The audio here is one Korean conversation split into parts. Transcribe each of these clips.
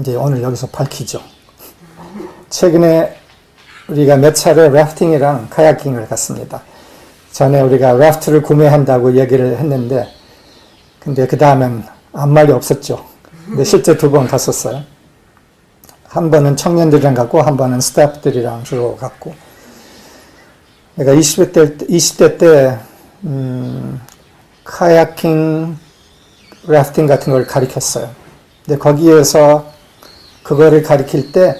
이제 오늘 여기서 밝히죠. 최근에 우리가 몇 차례 래프팅이랑 카야킹을 갔습니다. 전에 우리가 래프트를 구매한다고 얘기를 했는데, 근데 그 다음엔 아무 말이 없었죠. 근데 실제 두 번 갔었어요. 한 번은 청년들이랑 갔고, 한 번은 스태프들이랑 주로 갔고. 내가 20대 때, 20대 때, 음, 카야킹, 래프팅 같은 걸 가르쳤어요. 근데 거기에서 그거를 가르칠 때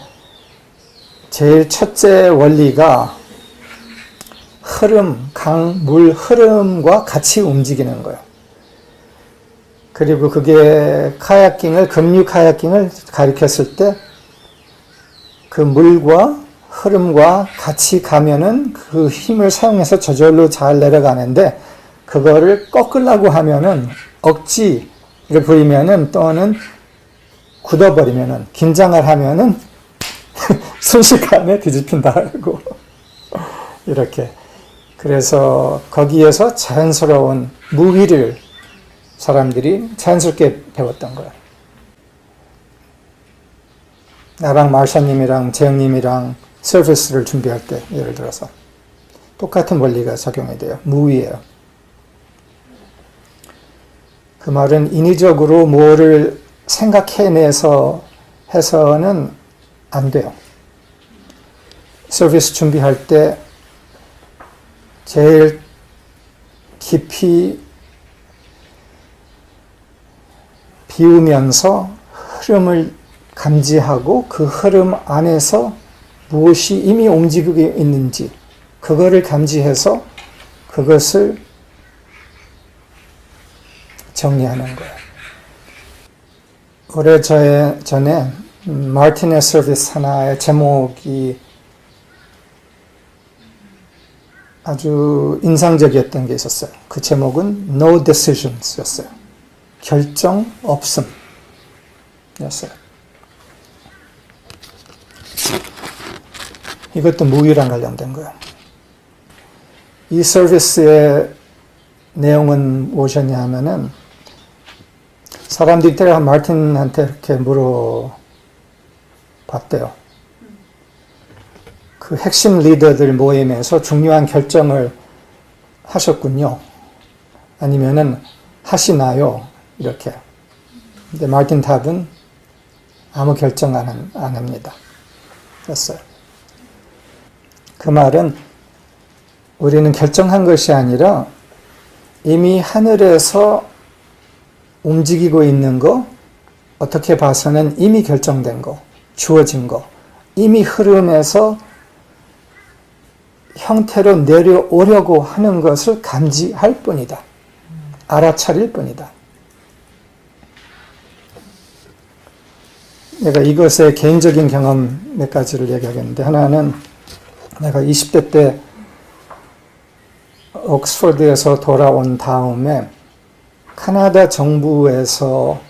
제일 첫째 원리가 흐름, 강, 물 흐름과 같이 움직이는 거예요. 그리고 그게 카야킹을, 급류 카야킹을 가르쳤을 때 그 물과 흐름과 같이 가면은 그 힘을 사용해서 저절로 잘 내려가는데 그거를 꺾으려고 하면은 억지를 부리면은 또는 굳어버리면은 긴장을 하면은 순식간에 뒤집힌다고 이렇게 그래서 거기에서 자연스러운 무기를 사람들이 자연스럽게 배웠던 거예요. 나랑 마샤님이랑 재영님이랑 서비스를 준비할 때 예를 들어서 똑같은 원리가 적용이 돼요. 무위예요. 그 말은 인위적으로 뭐를 생각해내서 해서는 안 돼요. 서비스 준비할 때 제일 깊이 비우면서 흐름을 감지하고 그 흐름 안에서 무엇이 이미 움직이고 있는지 그거를 감지해서 그것을 정리하는 거예요. 오래 전에 마틴의 서비스 하나의 제목이 아주 인상적이었던 게 있었어요. 그 제목은 No Decisions 였어요. 결정 없음 였어요. 이것도 무기랑 관련된 거예요. 이 서비스의 내용은 무엇이었냐 하면은 사람들이 때가 마틴한테 이렇게 물어봤대요. 그 핵심 리더들 모임에서 중요한 결정을 하셨군요. 아니면은 하시나요? 이렇게. 근데 마틴 답은 아무 결정 안, 안 합니다. 였어요. 그 말은 우리는 결정한 것이 아니라 이미 하늘에서 움직이고 있는 거, 어떻게 봐서는 이미 결정된 거, 주어진 거, 이미 흐름에서 형태로 내려오려고 하는 것을 감지할 뿐이다. 알아차릴 뿐이다. 내가 이것의 개인적인 경험 몇 가지를 얘기하겠는데, 하나는 내가 20대 때 옥스퍼드에서 돌아온 다음에 카나다 정부에서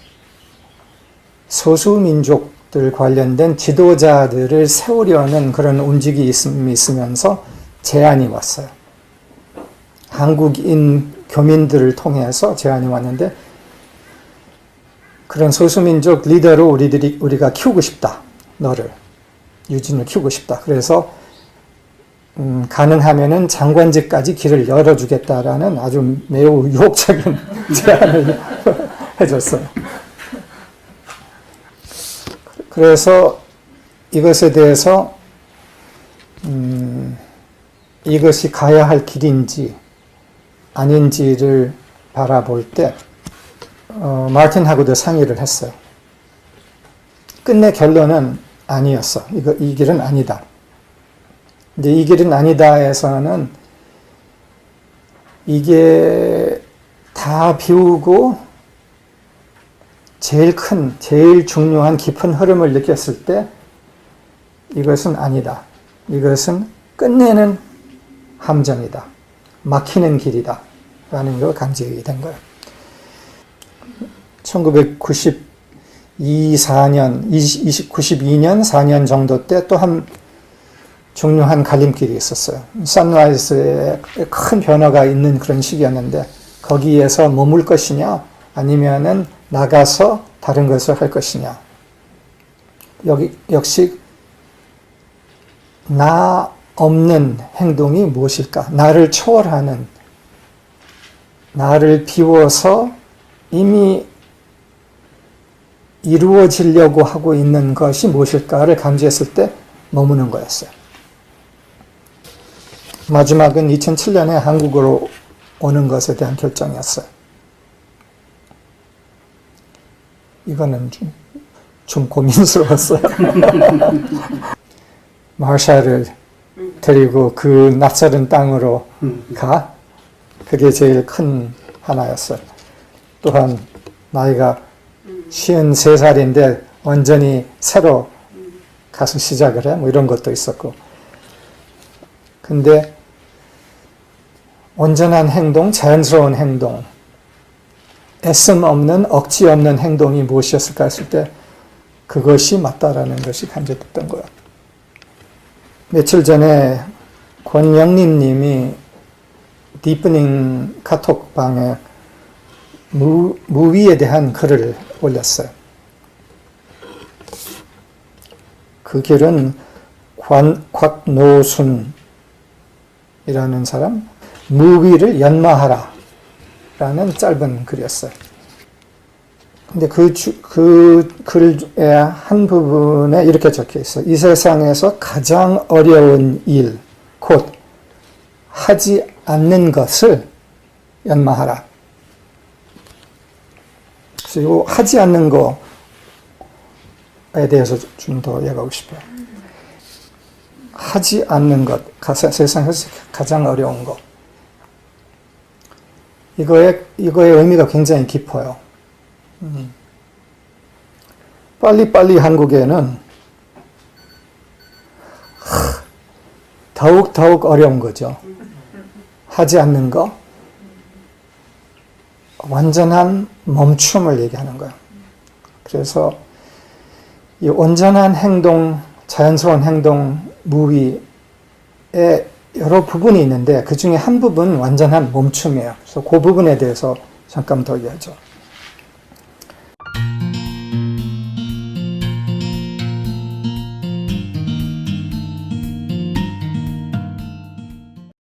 소수민족들 관련된 지도자들을 세우려는 그런 움직임이 있으면서 제안이 왔어요. 한국인 교민들을 통해서 제안이 왔는데 그런 소수민족 리더로 우리들이 우리가 키우고 싶다. 너를 유진을 키우고 싶다. 그래서 음, 가능하면은 장관직까지 길을 열어주겠다라는 아주 매우 유혹적인 제안을 해줬어요. 그래서 이것에 대해서 음, 이것이 가야 할 길인지 아닌지를 바라볼 때 어, 마틴하고도 상의를 했어요. 끝내 결론은 아니었어. 이거 이 길은 아니다. 이제 이 길은 아니다에서는 이게 다 비우고 제일 큰, 제일 중요한 깊은 흐름을 느꼈을 때 이것은 아니다. 이것은 끝내는 함정이다. 막히는 길이다. 라는 걸 감지하게 된 거예요. 1992, 4년, 20, 92년, 4년 정도 때 또 한 중요한 갈림길이 있었어요. 선라이즈에 큰 변화가 있는 그런 시기였는데 거기에서 머물 것이냐 아니면은 나가서 다른 것을 할 것이냐. 여기 역시 나 없는 행동이 무엇일까? 나를 초월하는 나를 비워서 이미 이루어지려고 하고 있는 것이 무엇일까를 감지했을 때 머무는 거였어요. 마지막은 2007년에 한국으로 오는 것에 대한 결정이었어요. 이거는 좀, 좀 고민스러웠어요. 마샬을 데리고 그 낯설은 땅으로 가. 그게 제일 큰 하나였어요. 또한 나이가 53살인데 완전히 새로 가서 시작을 해. 뭐 이런 것도 있었고. 근데 온전한 행동, 자연스러운 행동, 애씀 없는, 억지 없는 행동이 무엇이었을까 했을 때 그것이 맞다라는 것이 간접됐던 거예요. 며칠 전에 권영림 님이 디프닝 카톡방에 무, 무위에 대한 글을 올렸어요. 그 글은 관, 곽노순이라는 사람, 무위를 연마하라 라는 짧은 글이었어요. 근데 그, 주, 그 글의 한 부분에 이렇게 적혀 있어요. 이 세상에서 가장 어려운 일, 곧 하지 않는 것을 연마하라. 그래서 이 하지 않는 거에 대해서 좀 더 얘기하고 싶어요. 하지 않는 것, 세상에서 가장 어려운 것. 이거의, 이거의 의미가 굉장히 깊어요. 음. 빨리빨리 한국에는 더욱 더욱 어려운 거죠. 하지 않는 거, 완전한 멈춤을 얘기하는 거예요. 그래서 이 온전한 행동, 자연스러운 행동, 무위에 여러 부분이 있는데 그 중에 한 부분 완전한 멈춤이에요. 그래서 그 부분에 대해서 잠깐 더 이야기하죠.